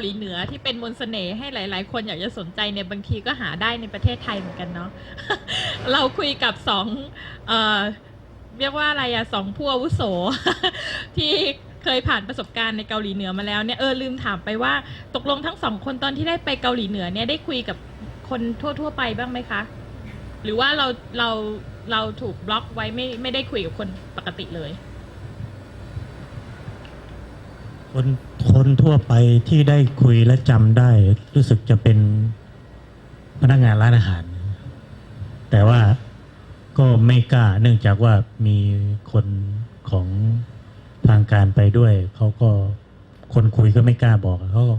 หลีเหนือที่เป็นมนต์เสน่ห์ให้หลาย ๆ คนอยากจะสนใจเนี่ยบางทีก็หาได้ในประเทศไทยเหมือนกันเนาะเราคุยกับสองเอ่อเรียกว่าอะไรอะสองผู้อาวุโส ที่เคยผ่านประสบการณ์ในเกาหลีเหนือมาแล้วเนี่ยเออลืมถามไปว่าตกลงทั้งสองคนตอนที่ได้ไปเกาหลีเหนือเนี่ยได้คุยกับคนทั่ว ๆ ไปบ้างไหมคะ หรือว่าเราเราเราถูกบล็อกไว้ไม่ไม่ได้คุยกับคนปกติเลย คน คนทั่วไปที่ได้คุยและจำได้ รู้สึกจะเป็นพนักงานร้านอาหาร แต่ว่าก็ไม่กล้า เนื่องจากว่ามีคนของทางการไปด้วย เขาก็คนคุยก็ไม่กล้าบอกเขาก็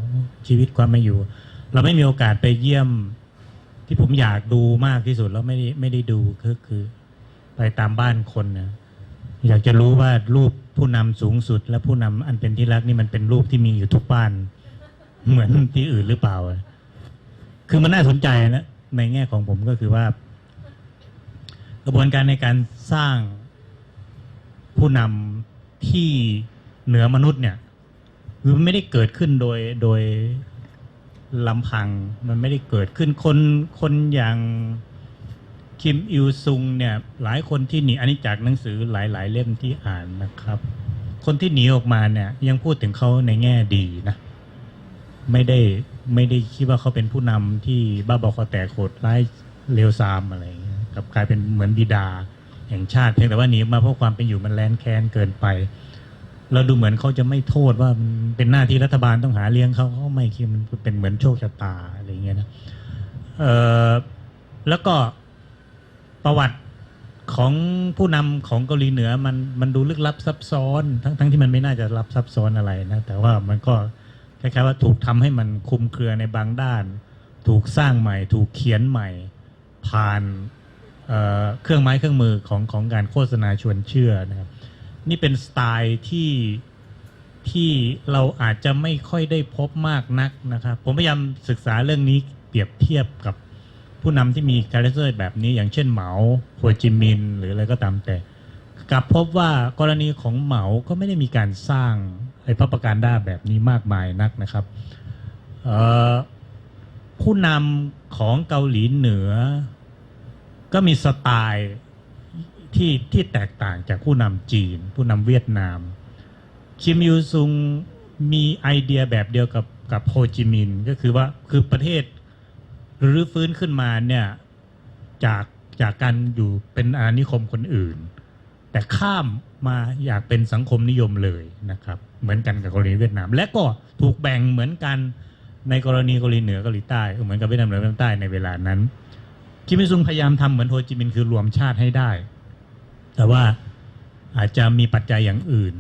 ชีวิตความไม่อยู่ เราไม่มีโอกาสไปเยี่ยมที่ผมอยากดูมากที่สุดแล้วไม่ได้ไม่ได้ดูก็คือ ไปตามบ้านคนนะอยากจะรู้ว่ารูป ผู้นำสูงสุด และผู้นำอันเป็นที่รักนี่มันเป็นรูปที่มีอยู่ทุกบ้าน เหมือนที่อื่นหรือเปล่า คือมันน่าสนใจนะในแง่ของผมก็คือว่า กระบวนการในการสร้างผู้นำที่เหนือมนุษย์เนี่ยคือมันไม่ได้เกิดขึ้นโดยโดยลำพัง มันไม่ได้เกิดขึ้นคนคนอย่าง คิมอิลซุงเนี่ยหลายคนที่หนีอันนี้จากหนังสือหลาย ๆ เล่มที่อ่านนะครับ คนที่หนีออกมาเนี่ย ยังพูดถึงเขาในแง่ดีนะ ไม่ได้ไม่ได้คิดว่าเขาเป็นผู้นำที่บ้าบอคอแตกโหดร้ายเลวทรามอะไรกับกลายเป็นเหมือนบิดาแห่งชาติเพียงแต่ว่าหนีมาเพราะความเป็นอยู่มันแลนแค้นเกินไป เราดูเหมือนเขาจะไม่โทษว่ามันเป็นหน้าที่รัฐบาลต้องหาเลี้ยงเขาเขาไม่คิดมันเป็นเหมือนโชคชะตาอะไรเงี้ยนะเออแล้วก็ ประวัติของผู้นำของเกาหลีเหนือมันมันดูลึกลับซับซ้อน ทั้งทั้งที่มันไม่น่าจะลับซับซ้อนอะไรนะ แต่ว่ามันก็คล้ายๆว่าถูกทำให้มันคุมเครือในบางด้าน ถูกสร้างใหม่ ถูกเขียนใหม่ ผ่านเเครื่องไม้เครื่องมือของของการโฆษณาชวนเชื่อนะครับนี่เป็นสไตล์ที่ที่เราอาจจะไม่ค่อยได้พบมากนักนะครับ ผมพยายามศึกษาเรื่องนี้เปรียบเทียบกับ ผู้นำที่มีคาแรคเตอร์แบบนี้ อย่างเช่นเหมาโฮจิมิน หรืออะไรก็ตามแต่ กลับพบว่ากรณีของเหมาก็ไม่ได้มีการสร้างไอ้พระประการด้าแบบนี้มากมายนักนะครับผู้นำของเกาหลีเหนือ ก็มีสไตล์ที่ที่แตกต่างจากผู้นำจีน ผู้นำเวียดนาม คิมยูซุงมีไอเดียแบบเดียวกับกับโฮจิมินห์ก็คือว่าคือประเทศ หรือฟื้นขึ้นมาเนี่ยจากจากการอยู่เป็นอาณานิคมคนอื่น แต่ข้ามมาอยากเป็นสังคมนิยมเลยนะครับ เหมือนกันกับกรณีเวียดนาม และก็ถูกแบ่งเหมือนกันในกรณีเกาหลีเหนือเกาหลีใต้เหมือนกับเวียดนามเหนือเวียดนามใต้ในเวลานั้นคิมอิซุงพยายามทำเหมือนโฮจิมินห์คือรวมชาติให้ได้ แต่ว่าอาจจะมีปัจจัยอย่างอื่น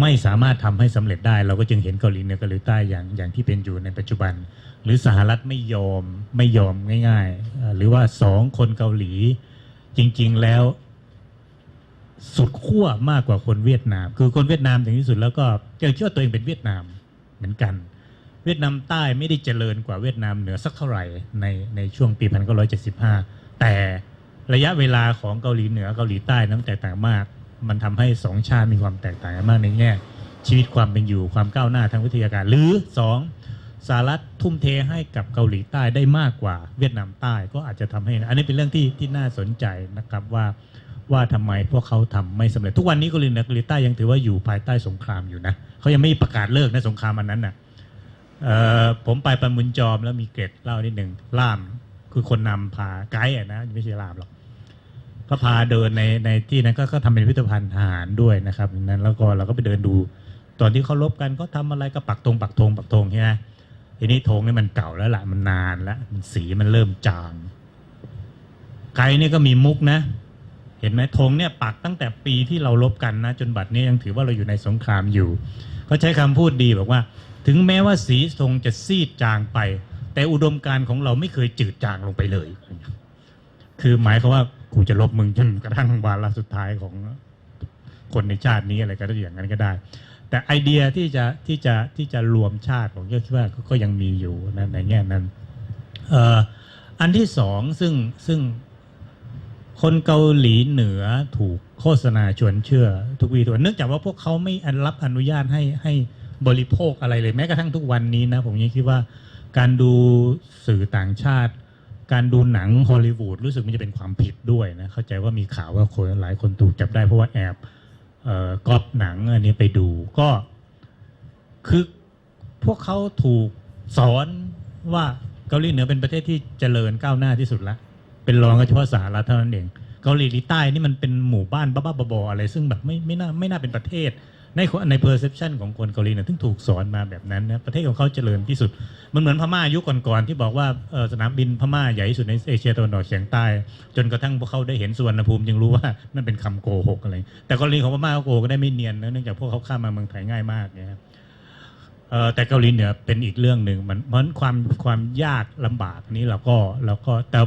ไม่สามารถทำให้สำเร็จได้ เราก็จึงเห็นเกาหลีเหนือเกาหลีใต้อย่างอย่างที่เป็นอยู่ในปัจจุบัน หรือสหรัฐไม่ยอมไม่ยอมง่าย ๆ หรือว่าสองคนเกาหลีจริง ๆแล้ว สุดขั้วมากกว่าคนเวียดนาม คือคนเวียดนามถึงที่สุดแล้วก็ยังเชื่อตัวเองเป็นเวียดนามเหมือนกัน เวียดนามใต้ไม่ได้เจริญกว่าเวียดนามเหนือสักเท่าไหร่ในในช่วงปี 1975 แต่ระยะเวลาของเกาหลีเหนือเกาหลีใต้นั้นแตกต่างมาก มันทำให้สองชาติมีความแตกต่างกันมากในแง่ชีวิตความเป็นอยู่ความก้าวหน้าทางวิทยาการ หรือสองสหรัฐทุ่มเทให้กับเกาหลีใต้ได้มากกว่าเวียดนามใต้ก็อาจจะทำให้ อันนี้เป็นเรื่องที่ที่น่าสนใจนะครับว่าว่าทำไมพวกเขาทำไม่สำเร็จ ทุกวันนี้เกาหลีเหนือเกาหลีใต้ยังถือว่าอยู่ภายใต้สงครามอยู่นะเขายังไม่ประกาศเลิกนะสงครามอันนั้นนะเอ่อผมไปปันมุนจอมแล้วมีเกร็ดเล่านิดหนึ่งล่ามคือคนนำพาไกด์นะไม่ใช่ล่ามหรอก ก็พาเดินในในที่นั้นก็ก็ทำเป็นพิพิธภัณฑ์ทหารด้วยนะครับนั้นแล้วก็เราก็ไปเดินดู ตอนที่เขารบกันเขาทำอะไรก็ปักธงปักธงปักธงใช่ไหมทีนี้ธงนี่มันเก่าแล้วละมันนานแล้วมันสีมันเริ่มจางไกด์นี่ก็มีมุกนะ เห็นไหมธงเนี่ยปักตั้งแต่ปีที่เรารบกันนะ จนบัดนี้ยังถือว่าเราอยู่ในสงครามอยู่เขาใช้คำพูดดีบอกว่า ถึงแม้ว่าสีทงจะซีดจางไป แต่อุดมการณ์ของเราไม่เคยจืดจางลงไปเลย คือหมายความว่า กูจะลบมึงจนกระทั่งวาระสุดท้ายของคนในชาตินี้อะไรก็ได้อย่างนั้นก็ได้ แต่ไอเดียที่จะที่จะที่จะรวมชาติผมก็คิดว่าก็ก็ยังมีอยู่นะในแง่นั้นเอ่ออันที่สองซึ่งซึ่งคนเกาหลีเหนือถูกโฆษณาชวนเชื่อ ทุกวีทุกวันเนื่องจากว่าพวกเขาไม่รับอนุญาตให้ให้บริโภคอะไรเลยแม้กระทั่งทุกวันนี้นะผมยังคิดว่าการดูสื่อต่างชาติ การดูหนังฮอลลีวูดรู้สึกมันจะเป็นความผิดด้วยนะ เข้าใจว่ามีข่าวว่าคนหลายคนถูกจับได้เพราะว่าแอบก๊อปหนังอันนี้ไปดูก็คือพวกเขาถูกสอนว่าเกาหลีเหนือเป็นประเทศที่เจริญก้าวหน้าที่สุดละเป็นรองก็เฉพาะสหรัฐเท่านั้นเองเกาหลีใต้นี่มันเป็นหมู่บ้านบ้าๆบอๆอะไร ซึ่งแบบไม่ไม่น่าไม่น่าเป็นประเทศ ในคนใน perception ของคนเกาหลีเนี่ยถึงถูกสอนมาแบบนั้นนะประเทศของเขาเจริญที่สุด มันเหมือนพม่ายุคก่อนๆที่บอกว่าสนามบินพม่าใหญ่ที่สุดในเอเชียตะวันออกเฉียงใต้ จนกระทั่งพวกเขาได้เห็นสุวรรณภูมิจึงรู้ว่านั่นเป็นคำโกหกอะไร แต่กรณีของพม่าโกก็ได้ไม่เนียนนะเนื่องจากพวกเขาข้ามมาเมืองไทยง่ายมากนี่ยครับแต่เกาหลีเหนือเป็นอีกเรื่องหนึ่งมันเพราะฉะนั้นความความยากลำบากนี้เราก็เราก็แต่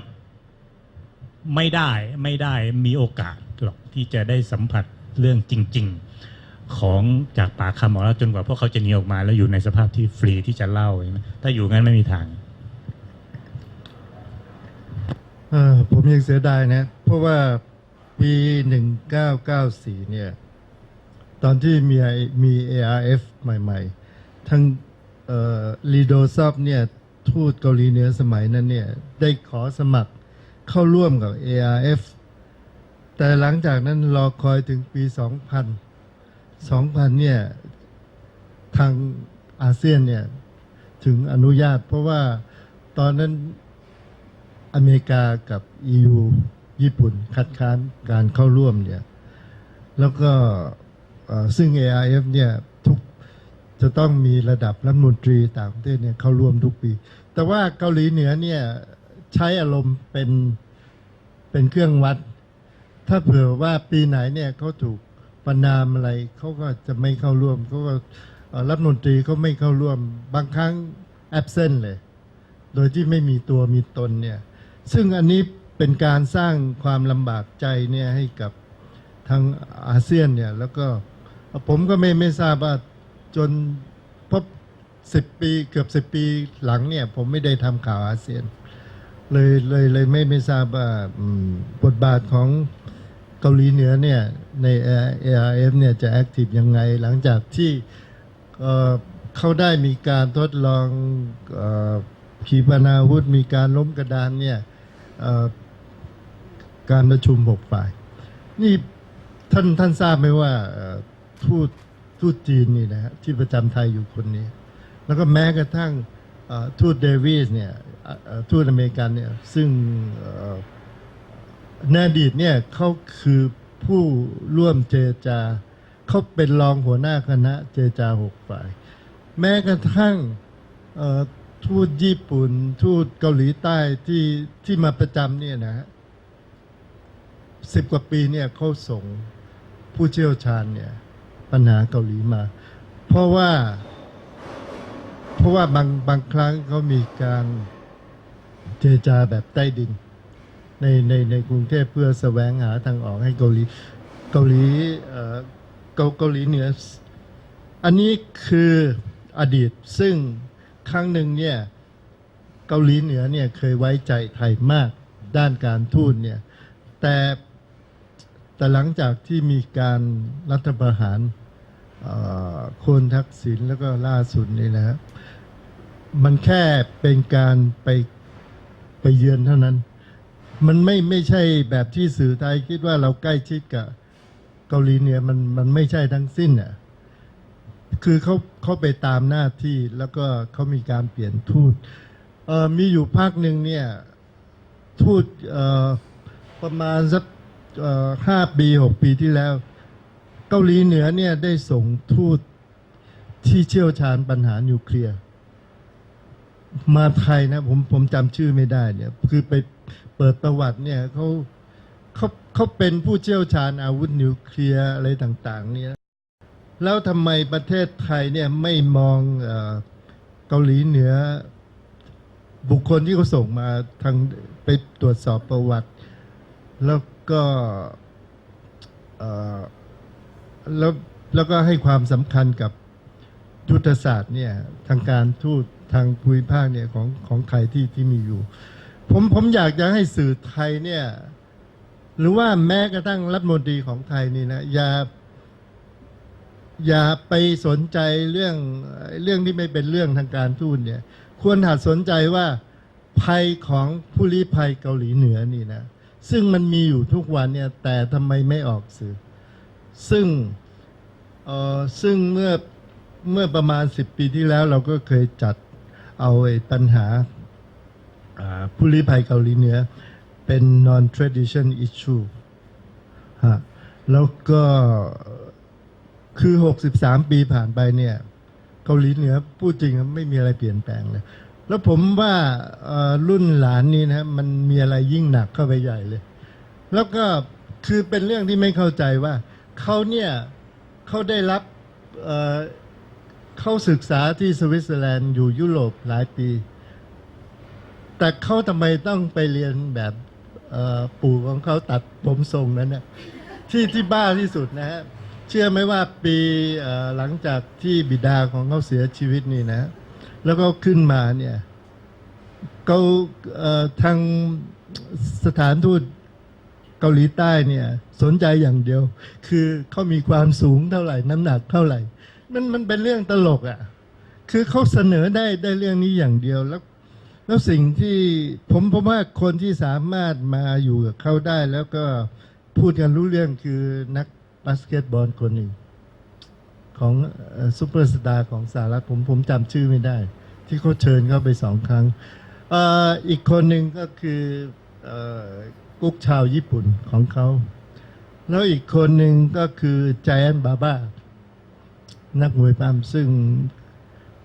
ไม่ได้ไม่ได้มีโอกาสหรอกที่จะได้สัมผัสเรื่องจริง ๆ ของจากปากคำของเราจนกว่าพวกเขาจะหนีออกมา แล้วอยู่ในสภาพที่ฟรีที่จะเล่าใช่ไหมถ้าอยู่งั้นไม่มีทาง เออผมยังเสียดายนะ เพราะว่าปี 1994 เนี่ย ตอนที่มีมี ARF ใหม่ๆ ทั้งลีโดซับเนี่ย ทูตเกาหลีเหนือสมัยนั้นเนี่ย ได้ขอสมัครเข้าร่วมกับ ARF แต่หลังจากนั้นรอคอยถึงปี 2000 2000เนี่ยทางอาเซียนเนี่ยถึงอนุญาต เพราะว่าตอนนั้นอเมริกากับ EU ญี่ปุ่นคัดค้านการเข้าร่วมเนี่ยแล้วก็เอ่อซึ่ง AIF เนี่ยทุกจะต้องมีระดับรัฐมนตรีต่างประเทศเนี่ยเข้าร่วมทุกปี แต่ว่าเกาหลีเหนือเนี่ยใช้อารมณ์เป็นเป็นเครื่องวัด ถ้าเผื่อว่าปีไหนเนี่ยเขาถูก ประนามอะไรเขาก็จะไม่เข้าร่วมเขาก็รัฐมนตรีเขาไม่เข้าร่วม บางครั้ง absent เลย โดยที่ไม่มีตัวมีตนเนี่ย ซึ่งอันนี้เป็นการสร้างความลำบากใจเนี่ยให้กับทางอาเซียนเนี่ย แล้วก็ผมก็ไม่ไม่ทราบว่าจนพบสิบปีเกือบสิบปีหลังเนี่ย ผมไม่ได้ทำข่าวอาเซียน เลยเลยเลยไม่ไม่ทราบว่าบทบาทของ เกาหลีเหนือเนี่ยใน ARF เนี่ยจะแอคทีฟยังไง หลังจากที่เขาได้มีการทดลองขีปนาวุธมีการล้มกระดานเนี่ยการประชุมหกฝ่าย นี่ท่านท่านทราบไหมว่าทูตทูตจีนนี่นะฮะที่ประจำไทยอยู่คนนี้ แล้วก็แม้กระทั่งทูตเดวิสเนี่ยทูตอเมริกันเนี่ยซึ่ง ในอดีตเนี่ยเขาคือผู้ร่วมเจรจา เขาเป็นรองหัวหน้าคณะเจรจาหกฝ่าย แม้กระทั่งทูตญี่ปุ่น ทูตเกาหลีใต้ที่ที่มาประจำเนี่ยนะฮะสิบกว่าปีเนี่ยเขาส่งผู้เชี่ยวชาญเนี่ยปัญหาเกาหลีมา เพราะว่า เพราะว่าบางบางครั้งเขามีการเจรจาแบบใต้ดิน ในในในกรุงเทพเพื่อแสวงหาทางออกให้เกาหลีเกาหลีเอ่อเกาเกาหลีเหนืออันนี้คืออดีตซึ่งครั้งหนึ่งเนี่ยเกาหลีเหนือเนี่ยเคยไว้ใจไทยมากด้านการทูตเนี่ยแต่แต่หลังจากที่มีการรัฐประหารโคนทักษิณแล้วก็ล่าสุดนี่นะมันแค่เป็นการไปไปเยือนเท่านั้น มันไม่ไม่ใช่แบบที่สื่อไทยคิดว่าเราใกล้ชิดกับเกาหลีเหนือมันมันไม่ใช่ทั้งสิ้นอะคือเขาเขาไปตามหน้าที่แล้วก็เขามีการเปลี่ยนทูตเอ่อมีอยู่ภาคหนึ่งเนี่ย ทูตเอ่อประมาณสักเอ่อห้าปีหกปีที่แล้ว เกาหลีเหนือเนี่ยได้ส่งทูตที่เชี่ยวชาญปัญหานิวเคลียร์ มาไทยนะผมผมจำชื่อไม่ได้เนี่ย คือไปเปิดประวัติเนี่ยเขาเขาเขาเป็นผู้เชี่ยวชาญอาวุธนิวเคลียร์อะไรต่าง ๆ เนี่ย แล้วทำไมประเทศไทยเนี่ยไม่มองเกาหลีเหนือ บุคคลที่เขาส่งมาทางไปตรวจสอบประวัติ แล้วก็แล้วแล้วก็ให้ความสำคัญกับยุทธศาสตร์เนี่ยทางการทูต ทางภูมิภาคเนี่ยของของไทยที่ที่มีอยู่ ผมผมอยากจะให้สื่อไทยเนี่ย หรือว่าแม้กระทั่งรัฐมนตรีของไทยนี่นะอย่าอย่าไปสนใจเรื่องเรื่องที่ไม่เป็นเรื่องทางการทูตเนี่ย ควรหัดสนใจว่าภัยของผู้ลี้ภัยเกาหลีเหนือนี่นะ ซึ่งมันมีอยู่ทุกวันเนี่ย แต่ทำไมไม่ออกสื่อ ซึ่งเอ่อซึ่งเมื่อเมื่อประมาณ10ปีที่แล้วเราก็เคยจัด เอาไอ้ปัญหาผู้ลี้ภัยเกาหลีเหนือเป็น non tradition issue ฮะแล้วก็คือ 63 ปีผ่านไปเนี่ย เกาหลีเหนือพูดจริงไม่มีอะไรเปลี่ยนแปลงเลย แล้วผมว่ารุ่นหลานนี่นะมันมีอะไรยิ่งหนักเข้าไปใหญ่เลย แล้วก็คือเป็นเรื่องที่ไม่เข้าใจว่าเขาเนี่ยเขาได้รับ เขาศึกษาที่สวิตเซอร์แลนด์อยู่ยุโรปหลายปี แต่เขาทำไมต้องไปเรียนแบบปู่ของเขาตัดผมทรงนั้นนะที่ที่บ้าที่สุดนะฮะเชื่อไหมว่าปีหลังจากที่บิดาของเขาเสียชีวิตนี่นะ แล้วก็ขึ้นมาเนี่ยเขาทางสถานทูตเกาหลีใต้เนี่ย สนใจอย่างเดียว คือเขามีความสูงเท่าไหร่ น้ำหนักเท่าไหร่ มันมันเป็นเรื่องตลกอะ่ะ คือเขาเสนอได้ได้เรื่องนี้อย่างเดียวแล้ว แล้วสิ่งที่ผมผมว่าคนที่สามารถมาอยู่กับเขาได้ แล้วก็พูดกันรู้เรื่องคือนักบาสเกตบอลคนหนึ่งของซูเปอร์สตาร์ของสหรัฐผมผมจำชื่อไม่ได้ ที่เขาเชิญเข้าไปสองครั้งออีกคนหนึ่งก็คืออกุ๊กชาวญี่ปุ่นของเขา แล้วอีกคนหนึ่งก็คือแจนบาบ้า นักมวยปั้มซึ่ง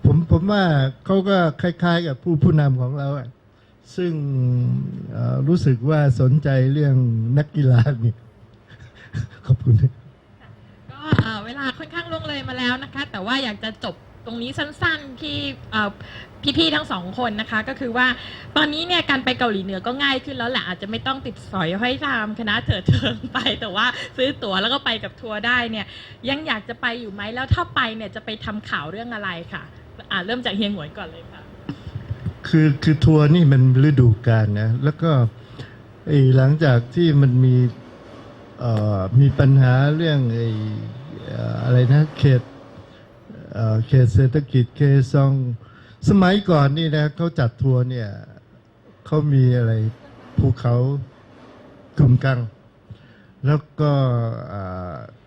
ผมผมว่าเขาก็คล้าย ๆ กับผู้ผู้นำของเราอะซึ่งเอ่อรู้สึกว่าสนใจเรื่องนักกีฬาเนี่ย ขอบคุณ ก็เอ่อเวลาค่อนข้างล่วงเลยมาแล้วนะคะ แต่ว่าอยากจะจบ ตรงนี้สั้นๆที่พี่ๆทั้งสองคนนะคะ ก็คือว่าตอนนี้เนี่ยการไปเกาหลีเหนือก็ง่ายขึ้นแล้วแหละอาจจะไม่ต้องติดสอยห้อยตามคณะเถิดเทิงไป แต่ว่าซื้อตั๋วแล้วก็ไปกับทัวร์ได้เนี่ยยังอยากจะไปอยู่ไหมแล้วถ้าไปเนี่ยจะไปทำข่าวเรื่องอะไรค่ะอ่าเริ่มจากเฮียหวยก่อนเลยค่ะ คือคือทัวร์นี่มันฤดูกาลนะแล้วก็หลังจากที่มันมีมีปัญหาเรื่องไอ้อะไรนะเขต เขตเศรษฐกิจเคซอง สมัยก่อนนี่นะเขาจัดทัวร์เนี่ยเขามีอะไรภูเขากลุ่มกัง แล้วก็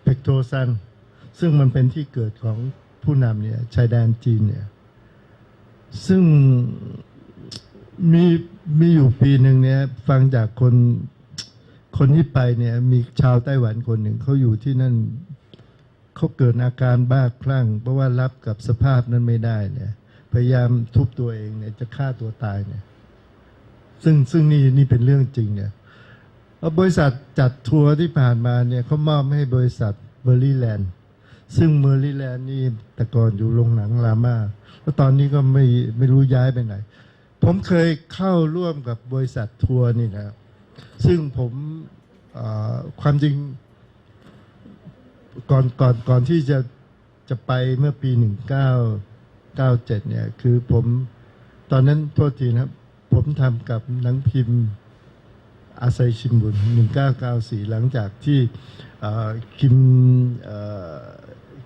เพกโทซัน ซึ่งมันเป็นที่เกิดของผู้นำเนี่ยชายแดนจีนเนี่ยซึ่งมีมีอยู่ปีหนึ่งเนี่ยฟังจากคนคนที่ไปเนี่ยมีชาวไต้หวันคนหนึ่งเขาอยู่ที่นั่น เขาเกิดอาการบ้าคลั่ง เพราะว่ารับกับสภาพนั้นไม่ได้เนี่ย พยายามทุบตัวเองเนี่ยจะฆ่าตัวตายเนี่ย ซึ่งซึ่งนี่นี่เป็นเรื่องจริงเนี่ยบริษัทจัดทัวร์ที่ผ่านมาเนี่ยเขามอบให้บริษัทเบอร์รี่แลนด์ซึ่งเมอร์ลี่แลนด์นี่แต่ก่อนอยู่โรงหนังรามาแล้วตอนนี้ก็ไม่ไม่รู้ย้ายไปไหน ผมเคยเข้าร่วมกับบริษัททัวร์นี่นะซึ่งผมความจริง ก่อนก่อนก่อนที่จะจะไปเมื่อปีหนึ่งเก้าเก้าเจ็ดเนี่ย คือผมตอนนั้นโทษทีนะครับ ผมทำกับหนังพิมพ์อาไซชินบุนหนึ่งเก้าเก้าสี่หลังจากที่คิมเอ่อ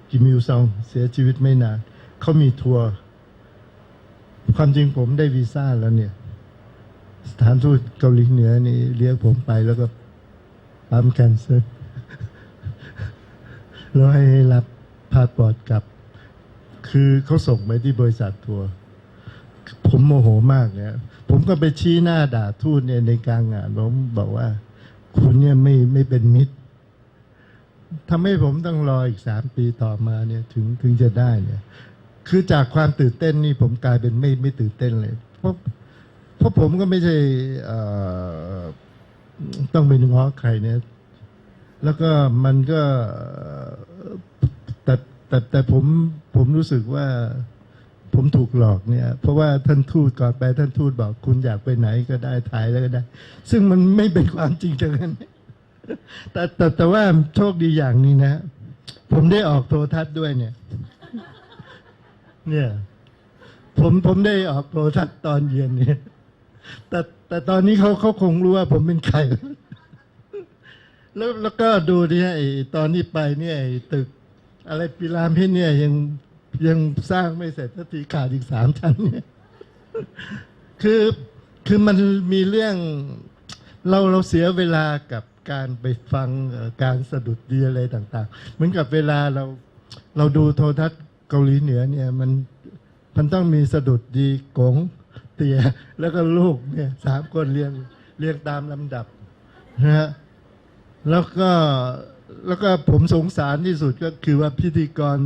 คิมมิวซองเสียชีวิตไม่นานเขามีทัวร์ความจริงผมได้วีซ่าแล้วเนี่ย สถานทูตเกาหลีเหนือนี่เรียกผมไปแล้วก็ปั๊มแคนเซอร์ แล้วให้รับพาสปอร์ตกลับ คือเขาส่งไปที่บริษัททัวร์ผมโมโหมากเนี่ยผมก็ไปชี้หน้าด่าทูตเนี่ยในกลางงานผมบอกว่า คุณเนี่ยไม่ไม่เป็นมิตรทำให้ผมต้องรออีกสามปีต่อมาเนี่ยถึงถึงจะได้เนี่ย คือจากความตื่นเต้นนี่ผมกลายเป็นไม่ไม่ตื่นเต้นเลย เพราะเพราะผมก็ไม่ใช่ต้องไปง้อใครเนี่ย แล้วก็มันก็แต่แต่แต่ผมผมรู้สึกว่าผมถูกหลอกเนี่ย เพราะว่าท่านทูตก่อนไปท่านทูตบอกคุณอยากไปไหนก็ได้ถ่ายแล้วก็ได้ ซึ่งมันไม่เป็นความจริงจังนั้นแต่แต่แต่ว่าโชคดีอย่างนี้นะ ผมได้ออกโทรทัศน์ด้วยเนี่ย เนี่ย ผมผมได้ออกโทรทัศน์ตอนเย็นเนี่ย แต่แต่ตอนนี้เขาเขาคงรู้ว่าผมเป็นใคร แล้วแล้วก็ดูดิฮะไอ้ตอนนี้ไปเนี่ยไอ้ตึก อะไรพีระมิดเนี่ยยังยังสร้างไม่เสร็จสักทีขาดอีกสามชั้นเนี่ยคือคือมันมีเรื่องเราเราเสียเวลากับการไปฟังการสะดุดดีอะไรต่าง ๆ เหมือนกับเวลาเราเราดูโทรทัศน์เกาหลีเหนือเนี่ยมันมันต้องมีสะดุดดีกงเตียแล้วก็ลูกเนี่ยสามคนเรียงเรียงตามลำดับนะฮะ แล้วก็แล้วก็ผมสงสารที่สุดก็คือว่าพิธีกร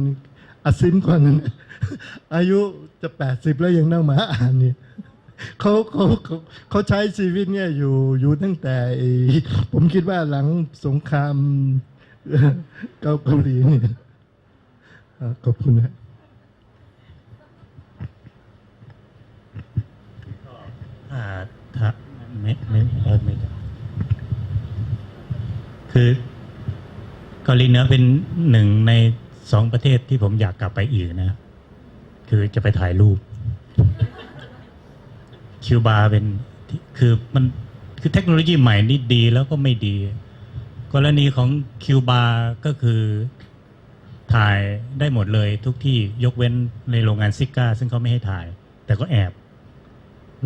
อาซินคนนั้นอายุจะแปดสิบแล้วยังนั่งมาอ่านเนี่ยเขาเขาเขาเขาใช้ชีวิตเนี่ยอยู่อยู่ตั้งแต่ ผมคิดว่าหลังสงครามเกาหลีเนี่ยขอบคุณนะอ่าถ้าไม่ไม่เออไม่ได้ คือเกาหลีเหนือเป็นหนึ่งในสองประเทศที่ผมอยากกลับไปอีกนะ คือจะไปถ่ายรูป คิวบาเป็นคือมันคือเทคโนโลยีใหม่นี่ดีแล้วก็ไม่ดี กรณีของคิวบาก็คือถ่ายได้หมดเลยทุกที่ยกเว้นในโรงงานซิก้า ซึ่งเขาไม่ให้ถ่าย แต่ก็แอบ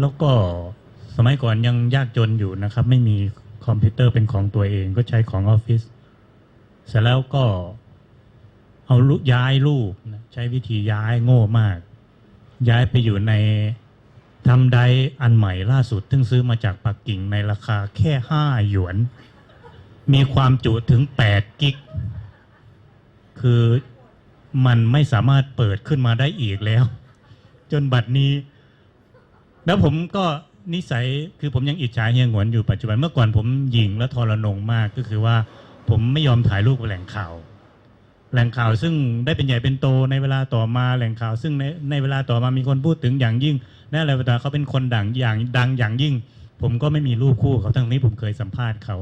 แล้วก็สมัยก่อนยังยากจนอยู่นะครับ ไม่มี คอมพิวเตอร์เป็นของตัวเองก็ใช้ของออฟฟิศเสร็จแล้วก็เอารูปย้ายรูปใช้วิธีย้ายโง่มาก ย้ายไปอยู่ในทำไดอันใหม่ล่าสุดซึ่งซื้อมาจากปักกิ่งในราคาแค่ห้าหยวน มีความจุถึงแปดกิก คือมันไม่สามารถเปิดขึ้นมาได้อีกแล้ว จนบัดนี้ แล้วผมก็ นิสัยคือผมยังอิจฉาเฮียหวนอยู่ปัจจุบันเมื่อก่อนผมหยิ่งและทรนงมากก็คือว่า ผมไม่ยอมถ่ายรูปกับแหล่งข่าว แหล่งข่าวซึ่งได้เป็นใหญ่เป็นโตในเวลาต่อมาแหล่งข่าว ซึ่งในในเวลาต่อมามีคนพูดถึงอย่างยิ่งในอะไรต่างเขาเป็นคนดังอย่างดังอย่างยิ่ง ผมก็ไม่มีรูปคู่เขาทั้งนี้ผมเคยสัมภาษณ์เขา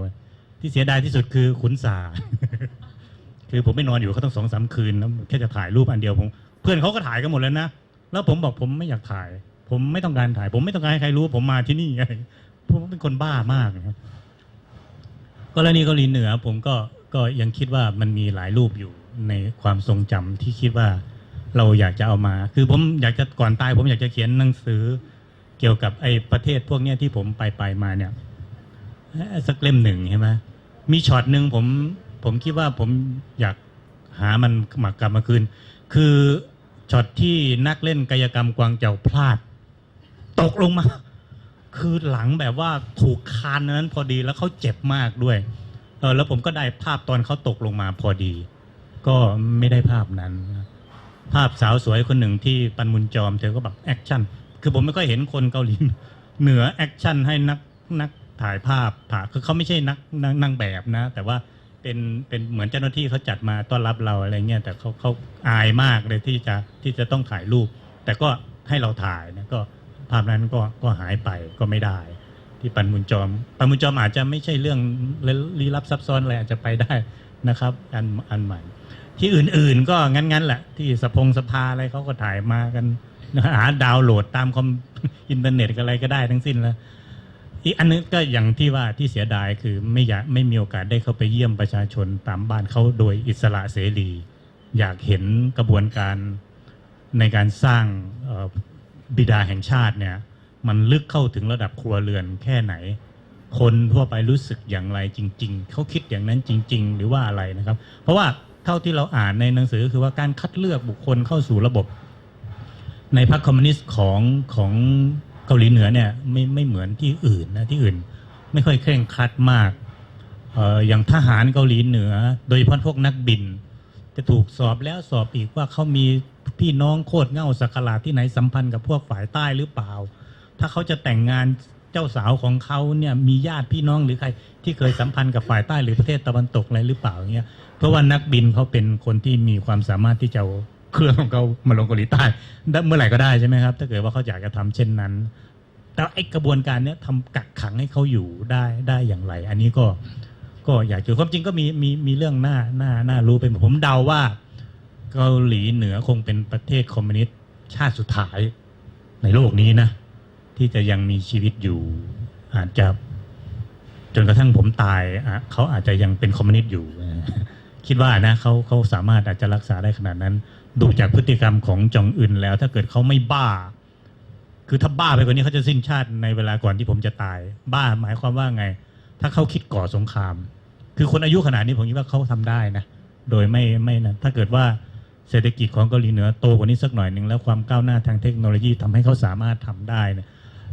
ที่เสียดายที่สุดคือขุนสาคือผมไม่นอนอยู่เขาต้องสองสามคืนแล้วแค่จะถ่ายรูปอันเดียวผม เพื่อนเขาก็ถ่ายกันหมดแล้วนะแล้วผมบอกผมไม่อยากถ่าย ผมไม่ต้องการถ่าย ผมไม่ต้องการให้ใครรู้ว่าผมมาที่นี่ไงผมเป็นคนบ้ามากนะครับกรณีเกาหลีเหนือ ผมก็ก็ยังคิดว่ามันมีหลายรูปอยู่ในความทรงจำที่คิดว่าเราอยากจะเอามา คือผมอยากจะก่อนตาย ผมอยากจะเขียนหนังสือ เกี่ยวกับไอ้ประเทศพวกเนี้ยที่ผมไปไปมาเนี่ยสักเล่มหนึ่งใช่ไหมมีช็อตหนึ่งผมผมคิดว่าผมอยากหามันหมากลับมาคืน คือช็อตที่นักเล่นกายกรรมกวางเจ้าพลาด ตกลงมา คือหลังแบบว่าถูกคานนั้นพอดีแล้วเขาเจ็บมากด้วยเออแล้วผมก็ได้ภาพตอนเขาตกลงมาพอดี ก็ไม่ได้ภาพนั้น ภาพสาวสวยคนหนึ่งที่ปันมุนจอมเธอก็แบบแอคชั่นคือผมไม่ค่อยเห็นคนเกาหลีเหนือแอคชั่นให้นักนักถ่ายภาพถ่าคือเขาไม่ใช่นักนักนางแบบนะ แต่ว่าเป็นเป็นเหมือนเจ้าหน้าที่เขาจัดมาต้อนรับเราอะไรเงี้ยแต่เขาเขาอายมากเลยที่จะที่จะต้องถ่ายรูป แต่ก็ให้เราถ่ายนะก็ ภาพนั้นก็ก็หายไปก็ไม่ได้ ที่ปันมุนจอม ปันมุนจอมอาจจะไม่ใช่เรื่องลี้ลับซับซ้อนอะไรอาจจะไปได้นะครับ อันอันใหม่ ที่อื่นๆก็งั้นๆแหละ ที่สพงสภาอะไรเขาก็ถ่ายมากันหาดาวน์โหลดตามคอมอินเทอร์เน็ตอะไรก็ได้ทั้งสิ้นแล้วอีกอันนึงก็อย่างที่ว่าที่เสียดายคือไม่อยากไม่มีโอกาสได้เข้าไปเยี่ยมประชาชนตามบ้านเขาโดยอิสระเสรี อยากเห็นกระบวนการในการสร้างเบิดาแห่งชาติเนี่ย มันลึกเข้าถึงระดับครัวเรือนแค่ไหน คนทั่วไปรู้สึกอย่างไรจริง ๆ เขาคิดอย่างนั้นจริง ๆ หรือว่าอะไรนะครับ เพราะว่าเท่าที่เราอ่านในหนังสือคือว่าการคัดเลือกบุคคลเข้าสู่ระบบ ในพรรคคอมมิวนิสต์ของของเกาหลีเหนือเนี่ยไม่ไม่เหมือนที่อื่นนะที่อื่น ไม่ค่อยเคร่งครัดมากเอออย่างทหารเกาหลีเหนือ โดยเฉพาะพวกนักบิน จะถูกสอบแล้วสอบอีกว่าเขามี พี่น้องโคตรเง่าสักลาดที่ไหนสัมพันธ์กับพวกฝ่ายใต้หรือเปล่า ถ้าเขาจะแต่งงานเจ้าสาวของเขาเนี่ยมีญาติพี่น้องหรือใครที่เคยสัมพันธ์กับฝ่ายใต้หรือประเทศตะวันตกอะไรหรือเปล่าเงี้ยเพราะว่านักบินเขาเป็นคนที่มีความสามารถที่จะเอาเครื่องของเขามาลงเกาหลีใต้ได้เมื่อไหร่ก็ได้ใช่ไหมครับ ถ้าเกิดว่าเขาอยากจะทำเช่นนั้น แต่ไอ้กระบวนการเนี้ยทำกักขังให้เขาอยู่ได้ได้อย่างไร อันนี้ก็ก็อยากจะความจริงก็มีมีมีเรื่องหน้าหน้าหน้ารู้ไปหมดผมเดาว่า เกาหลีเหนือคงเป็นประเทศคอมมิวนิสต์ชาติสุดท้ายในโลกนี้นะ ที่จะยังมีชีวิตอยู่ อาจจะจนกระทั่งผมตายเขาอาจจะยังเป็นคอมมิวนิสต์อยู่ คิดว่านะเขาเขาสามารถอาจจะรักษาได้ขนาดนั้น ดูจากพฤติกรรมของจองอึนแล้ว ถ้าเกิดเขาไม่บ้า คือถ้าบ้าไปกว่านี้เขาจะสิ้นชาติในเวลาก่อนที่ผมจะตาย บ้าหมายความว่าไง ถ้าเขาคิดก่อสงคราม คือคนอายุขนาดนี้ผมคิดว่าเขาทำได้นะโดยไม่ไม่นะถ้าเกิดว่า เศรษฐกิจของเกาหลีเหนือโตกว่านี้สักหน่อยหนึ่งแล้วความก้าวหน้าทางเทคโนโลยีทำให้เขาสามารถทำได้นะ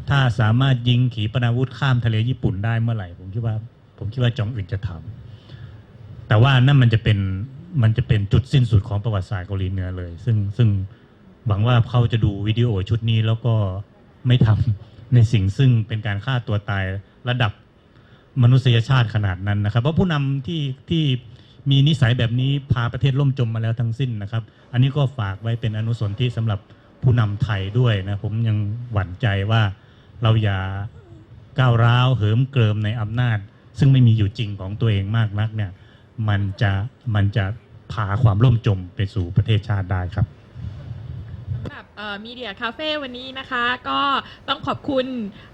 ถ้าสามารถยิงขีปนาวุธข้ามทะเลญี่ปุ่นได้เมื่อไหร่ ผมคิดว่า ผมคิดว่าจองอึนจะทำแต่ว่านั่นมันจะเป็นมันจะเป็นจุดสิ้นสุดของประวัติศาสตร์เกาหลีเหนือเลย ซึ่งซึ่งหวังว่าเขาจะดูวิดีโอชุดนี้แล้วก็ไม่ทำในสิ่งซึ่งเป็นการฆ่าตัวตายระดับมนุษยชาติขนาดนั้นนะครับ เพราะผู้นำที่ที่ มีนิสัยแบบนี้พาประเทศล่มจมมาแล้วทั้งสิ้นนะครับ อันนี้ก็ฝากไว้เป็นอนุสนที่สำหรับผู้นำไทยด้วยนะผมยังหวั่นใจว่าเราอย่าก้าวร้าวเหิมเกริมในอำนาจ ซึ่งไม่มีอยู่จริงของตัวเองมากนักเนี่ยมันจะมันจะพาความล่มจมไปสู่ประเทศชาติได้ครับสำหรับมีเดียคาเฟ่วันนี้นะคะ ก็ต้องขอบคุณ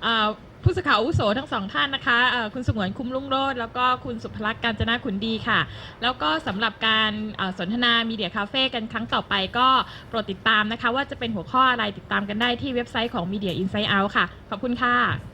อ่อ ผู้สื่อข่าวอุโสทั้งสองท่านนะคะคุณสงวนคุ้มลุ่งโรดแล้วก็คุณสุภลักษณ์การจนาขุนดีค่ะ แล้วก็สำหรับการสนทนามีเดียคาเฟ่กันครั้งต่อไปก็โปรดติดตามนะคะ ว่าจะเป็นหัวข้ออะไรติดตามกันได้ที่เว็บไซต์ของ Media Insight Out ค่ะ ขอบคุณค่ะ